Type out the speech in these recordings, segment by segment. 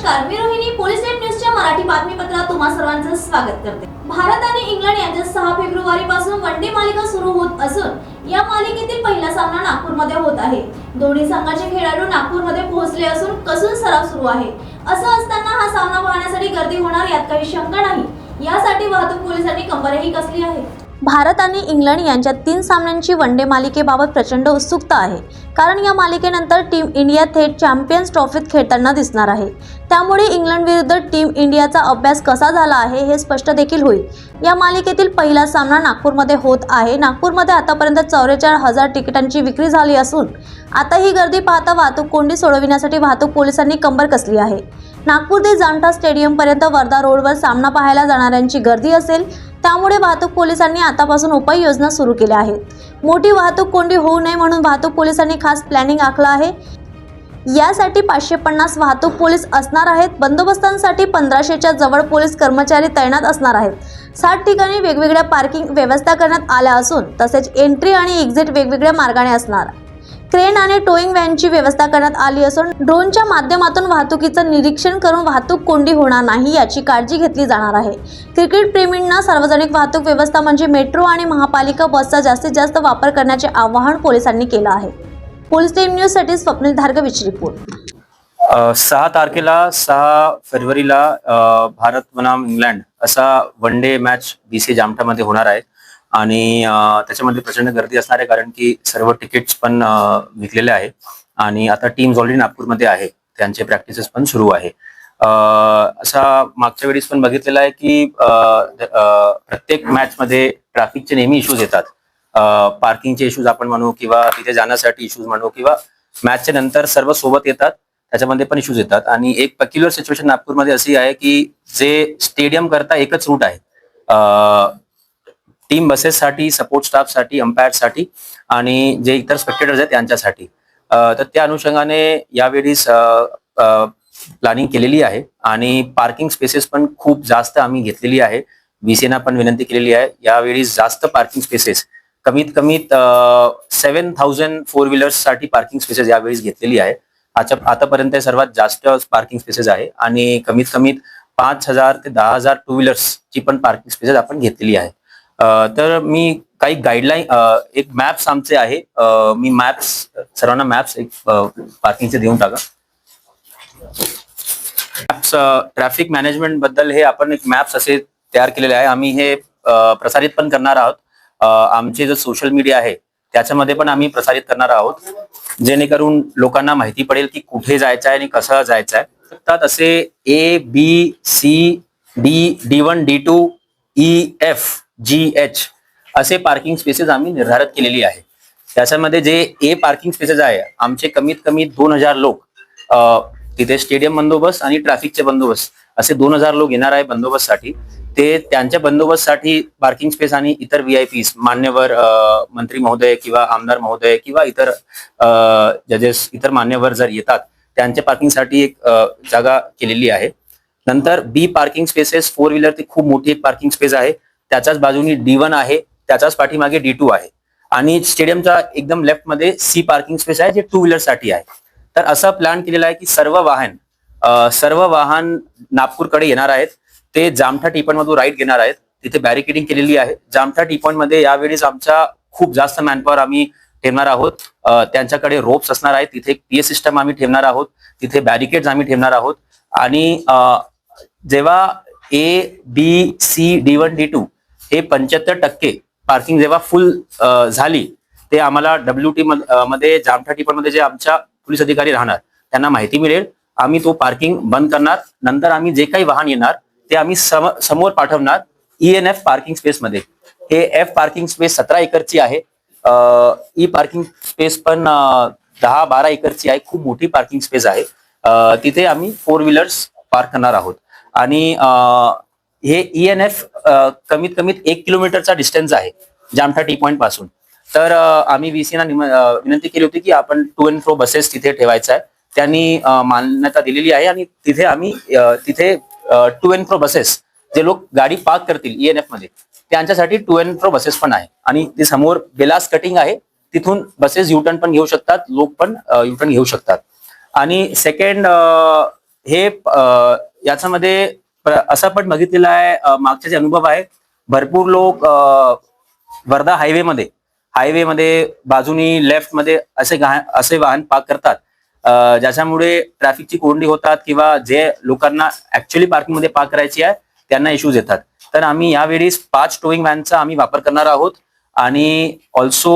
नमस्कार मी Rohini police time न्यूजच्या मराठी बातमीपत्रात तुम्हा सर्वांचं स्वागत करते. भारत आणि इंग्लंड यांच्यात सहा फेब्रुवारी पासून वन डे मालिका सुरू होत असून या मालिकेतील पहिला सामना नागपूरमध्ये होत आहे. दोन्ही संघाचे खेळाडू नागपूरमध्ये पोहोचले असून कसून सराव सुरू आहे. असं असताना हा सामना पाहण्यासाठी गर्दी होणार यात काही शंका नाही. यासाठी वाहतूक पोलिसांनी कंबरही कसली आहे? भारत आणि इंग्लंड यांच्या तीन सामन्यांची वन डे मालिकेबाबत प्रचंड उत्सुकता आहे. कारण या मालिकेनंतर टीम इंडिया थेट चॅम्पियन्स ट्रॉफीत खेळताना दिसणार आहे. त्यामुळे इंग्लंड विरुद्ध टीम इंडियाचा अभ्यास कसा झाला आहे हे स्पष्ट देखील होईल. या मालिकेतील पहिला सामना नागपूरमध्ये होत आहे. नागपूरमध्ये आतापर्यंत चौवेचाळ हजार तिकिटांची विक्री झाली असून आता ही गर्दी पाहता वाहतूक कोंडी सोडविण्यासाठी वाहतूक पोलिसांनी कंबर कसली आहे. नागपूर ते जामठा स्टेडियमपर्यंत वर्धा रोडवर सामना पाहायला जाणाऱ्यांची गर्दी असेल त्यामुळे वाहतूक पोलिसांनी आतापासून उपाययोजना सुरू केल्या आहेत. मोठी वाहतूक कोंडी होऊ नये म्हणून वाहतूक पोलिसांनी खास प्लॅनिंग आखलं आहे. यासाठी पाचशे पन्नास वाहतूक पोलीस असणार आहेत. बंदोबस्तांसाठी पंधराशेच्या जवळ पोलीस कर्मचारी तैनात असणार आहेत. सात ठिकाणी वेगवेगळ्या पार्किंग व्यवस्था करण्यात आल्या असून तसेच एंट्री आणि एक्झिट वेगवेगळ्या मार्गाने असणार. क्रेन आणि टोईंग व्हॅनची व्यवस्था करण्यात आली असून ड्रोनच्या माध्यमातून वाहतुकीचं निरीक्षण करून वाहतूक कोंडी होणार नाही याची काळजी घेतली जाणार आहे. क्रिकेट प्रेमींना सार्वजनिक वाहतूक व्यवस्था म्हणजे मेट्रो आणि महापालिका बसचा जास्तीत जास्त वापर करण्याचे आवाहन पोलिसांनी केलं आहे. पोलीस टीम न्यूजसाठी स्वप्नील धारगवीची रिपोर्ट. सहा तारखेला सहा फेब्रुवारीला भारत बनाम इंग्लंड असा वन डे मॅच बीसी जामठामध्ये होणार आहे. आणि त्याच्यामध्ये प्रचंड गर्दी असणार आहे कारण की सर्व तिकीट्स पण विकलेले आहे आणि आता टीम्स ऑलरेडी नागपूरमध्ये आहे. त्यांचे प्रॅक्टिसेस पण सुरू आहे. असा मागच्या वेळेस पण बघितलेला आहे की प्रत्येक मॅच मध्ये ट्रॅफिकचे नेहमी इश्यूज येतात. पार्किंगचे इश्यूज आपण म्हणू किंवा तिथे जाण्यासाठी इश्यूज म्हणू किंवा मॅचच्या नंतर सर्व सोबत येतात त्याच्यामध्ये पण इश्यूज येतात. आणि एक पक्युलर सिच्युएशन नागपूरमध्ये अशी आहे की जे स्टेडियम करता एकच रूट आहे. टीम बसेससाठी सपोर्ट स्टाफसाठी साठी आणि जे इतर स्पेक्टेटर्स आहेत त्यांच्यासाठी. तर त्या अनुषंगाने यावेळी प्लॅनिंग केलेली आहे आणि पार्किंग स्पेसेस पण खूप जास्त आम्ही घेतलेली आहे. बीसीना पण विनंती केलेली आहे. यावेळी जास्त पार्किंग स्पेसेस कमीत कमीत सेव्हन थाउजंड फोर व्हीलर्ससाठी पार्किंग स्पेसेस यावेळी घेतलेली आहे. आता आतापर्यंत सर्वात जास्त पार्किंग स्पेसेस आहे आणि कमीत कमीत पाच हजार ते दहा हजार टू व्हीलर्सची पण पार्किंग स्पेसेस आपण घेतलेली आहे. तर मी काही गाईडलाईन एक मॅप्स आमचे आहे. मी मॅप्स सर्वांना मॅप्स एक पार्किंगचे देऊन टाका. मॅप्स ट्रॅफिक मॅनेजमेंटबद्दल हे आपण एक मॅप्स असे तयार केलेले आहे. आम्ही हे प्रसारित पण करणार आहोत. आमचे जो सोशल मीडिया आहे त्याच्यामध्ये पण आम्ही प्रसारित करणार आहोत. जेणेकरून लोकांना माहिती पडेल की कुठे जायचं आहे आणि कसं जायचं आहे तर असे A B C D D one D two E F G H असे पार्किंग स्पेसेस आम्ही निर्धारित केलेली आहे. त्याच्यामध्ये जे ए पार्किंग स्पेसेस आहे आमचे कमीत कमी दोन हजार लोक तिथे स्टेडियम बंदोबस्त आणि ट्रॅफिकचे बंदोबस्त असे दोन हजार लोक येणार आहे बंदोबस्तसाठी ते त्यांच्या बंदोबस्तसाठी पार्किंग स्पेस आणि इतर व्ही आय पीस मान्यवर मंत्री महोदय किंवा आमदार महोदय किंवा इतर जजेस इतर मान्यवर जर येतात त्यांच्या पार्किंगसाठी एक जागा केलेली आहे. नंतर B parking spaces four wheeler ती खूप मोठी एक पार्किंग स्पेस आहे. त्याच्याच बाजूनी डी वन आहे त्याच्याच पाठीमागे डी टू आहे. आणि स्टेडियमचा एकदम लेफ्टमध्ये सी पार्किंग स्पेस आहे जे टू व्हीलरसाठी आहे. तर असा प्लॅन केलेला आहे की सर्व वाहन सर्व वाहन नागपूरकडे येणार आहेत. ते जामठा टी पॉइंट मधून राईट घेणार आहेत. तिथे बॅरिकेडिंग केलेली आहे. जामठा टी पॉइंटमध्ये आमच्या खूप जास्त मॅनपॉवर आम्ही ठेवणार आहोत. त्यांच्याकडे रोप्स असणार आहेत. तिथे एक पीए सिस्टम आम्ही ठेवणार आहोत. तिथे बॅरिकेड्स आम्ही ठेवणार आहोत. आणि जेव्हा A B C D one D two हे पंच्याहत्तर टक्के पार्किंग जेव्हा फुल झाली ते आम्हाला डब्ल्यू टी मध्ये जामठा टी मध्ये जे आमच्या पोलीस अधिकारी राहणार त्यांना माहिती मिळेल. आम्ही तो पार्किंग बंद करणार. नंतर आम्ही जे काही वाहन येणार ते आम्ही सम- समोर पाठवणार E N F parking space मध्ये. हे एफ पार्किंग स्पेस सतरा एकरची आहे. ई पार्किंग स्पेस पण दहा बारा एकरची आहे. खूप मोठी पार्किंग स्पेस आहे. तिथे आम्ही फोर व्हीलर्स पार्क करणार आहोत. आणि हे ई एन एफ कमीत कमीत एक किलोमीटरचा डिस्टन्स आहे जामठा टी पॉईंटपासून. तर अ, आम्ही व्हीसीना विनंती केली होती की आपण टू अँड फ्रो बसेस तिथे ठेवायचं आहे. त्यांनी मान्यता दिलेली आहे आणि तिथे आम्ही तिथे टू अँड फ्रो बसेस जे लोक गाडी पार्क करतील ई एन एफमध्ये त्यांच्यासाठी टू अँड फ्रो बसेस पण आहे. आणि ते समोर बेलास कटिंग आहे तिथून बसेस युटर्न पण घेऊ शकतात लोक पण युटर्न घेऊ शकतात. आणि सेकंड हे याच्यामध्ये असं पण बघितलेलं आहे अ, मागचे जे अनुभव आहे भरपूर लोक अ, वर्धा हायवेमध्ये हायवेमध्ये बाजूनी लेफ्टमध्ये असे असे वाहन पार्क करतात. ज्याच्यामुळे ट्रॅफिकची कोंडी होतात किंवा जे लोकांना ऍक्च्युली पार्किंगमध्ये पार्क करायची आहे त्यांना इश्यूज येतात. तर आम्ही यावेळी पाच टोईंग व्हॅनचा आम्ही वापर करणार आहोत. आणि ऑल्सो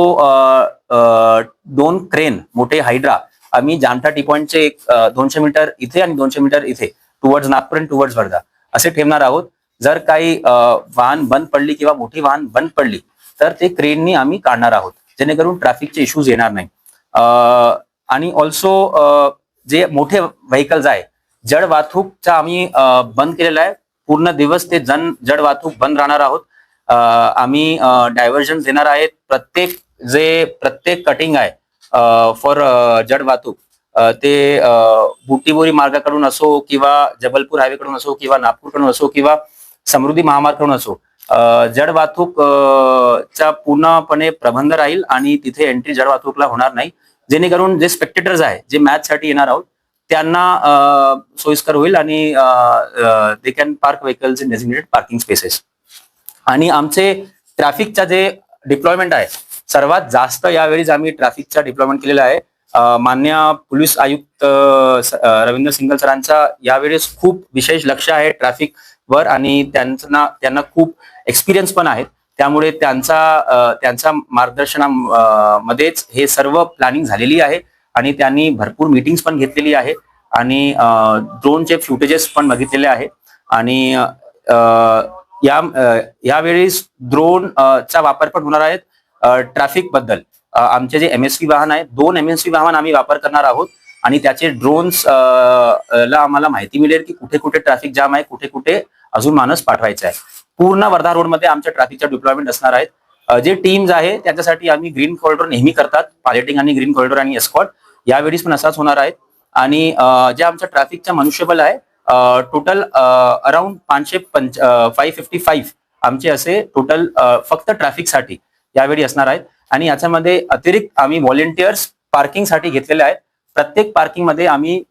दोन क्रेन मोठे हायड्रा आम्ही जामठा टी पॉइंटचे एक दोनशे मीटर इथे आणि दोनशे मीटर इथे टुवर्ड्स नागपूर आणि टुवर्ड्स वर्धा. असे ठेवणार आहोत. जर काही वाहन बंद पडली किंवा मोठी वाहन बंद पडली तर ते क्रेननी आम्ही काढणार आहोत. जेणेकरून ट्रॅफिकचे इश्यूज येणार नाही. आणि ऑल्सो जे मोठे व्हेकल्स आहे जड वाहतूकचा आम्ही बंद केलेला आहे. पूर्ण दिवस ते जन जड वाहतूक बंद राहणार आहोत. आम्ही डायव्हर्जन देणार आहेत. प्रत्येक जे प्रत्येक कटिंग आहे फॉर जड वाहतूक ते बुटीबोरी मार्गाकडून असो किंवा जबलपूर हायवेकडून असो किंवा नागपूरकडून असो किंवा समृद्धी महामार्गाकडून असो जड वाहतूक चा पूर्णपणे प्रबंध राहील आणि तिथे एंट्री जड वाहतूकला होणार नाही. जेणेकरून जे स्पेक्टेटर्स आहे जे मॅच साठी येणार आहोत त्यांना सोयीस्कर होईल आणि they can park vehicles in designated parking spaces आणि आमचे ट्रॅफिकचा जे डिप्लॉयमेंट आहे सर्वात जास्त यावेळी आम्ही ट्रॅफिकचा डिप्लॉयमेंट केलेला आहे. मान्य पोलीस आयुक्त रवींद्र सिंगल सरांचा यावेळेस खूप विशेष लक्ष आहे ट्रॅफिक वर आणि त्यांना त्यांना खूप एक्सपिरियन्स पण आहेत. त्यामुळे त्यांचा त्यांच्या मार्गदर्शनामध्येच हे सर्व प्लॅनिंग झालेली आहे आणि त्यांनी भरपूर मीटिंग्स पण घेतलेली आहे आणि ड्रोनचे फ्युटेजेस पण बघितलेले आहे. आणि या यावेळेस ड्रोन चा वापर पण होणार आहे ट्रॅफिकबद्दल. आमचे जे एमएसपी वाहन आहे दोन एमएसपी वाहन आम्ही वापर करणार आहोत. आणि त्याचे ड्रोन्स ला आम्हाला माहिती मिळेल की कुठे कुठे ट्रॅफिक जाम आहे कुठे कुठे अजून माणूस पाठवायचा आहे. पूर्ण वर्धा रोडमध्ये आमच्या ट्रॅफिकच्या डिप्लॉयमेंट असणार आहेत. जे टीम्स आहे त्याच्यासाठी आम्ही ग्रीन कॉरिडॉर नेहमी करतात पायलटिंग आणि ग्रीन कॉरिडॉर आणि एस्कॉट यावेळीस पण असाच होणार आहे. आणि जे आमच्या ट्रॅफिकच्या मनुष्यबल आहे टोटल अराउंड पाचशे पंच फाईव्ह फिफ्टी फाईव्ह आमचे असे टोटल फक्त ट्रॅफिकसाठी यावेळी असणार आहेत. आणि याच्यामध्ये अतिरिक्त आम्ही व्हॉलेंटियर्स पार्किंगसाठी घेतलेले आहेत. प्रत्येक पार्किंगमध्ये आम्ही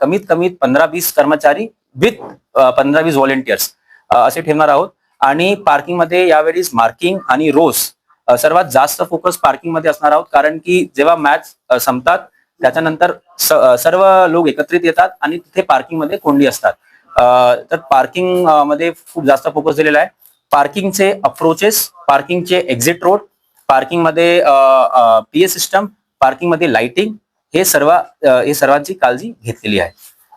कमीत कमी पंधरा वीस कर्मचारी विथ पंधरा वीस व्हॉलेंटियर्स असे ठेवणार आहोत. आणि पार्किंगमध्ये यावेळी मार्किंग आणि रोज सर्वात जास्त फोकस पार्किंगमध्ये असणार आहोत. कारण की जेव्हा मॅच संपतात त्याच्यानंतर सर्व लोक एकत्रित येतात आणि तिथे पार्किंगमध्ये कोंडी असतात. तर पार्किंगमध्ये खूप जास्त फोकस दिलेला आहे. पार्किंगचे अप्रोचेस पार्किंगचे एक्झिट रोड पार्किंगमध्ये पीए सिस्टम पार्किंगमध्ये लाइटिंग हे सर्व हे सर्वांची काळजी घेतलेली आहे.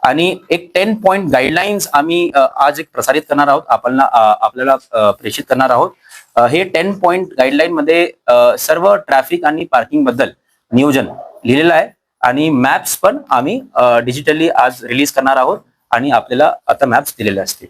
आणि एक टेन पॉइंट गाईडलाईन्स आम्ही आज एक प्रसारित करणार आहोत आपल्याला आपल्याला प्रेषित करणार आहोत. हे टेन पॉइंट गाईडलाईन मध्ये सर्व ट्रॅफिक आणि पार्किंगबद्दल नियोजन लिहिलेलं आहे. आणि मॅप्स पण आम्ही डिजिटली आज रिलीज करणार आहोत. आणि आपल्याला आता मॅप्स दिलेले असतील.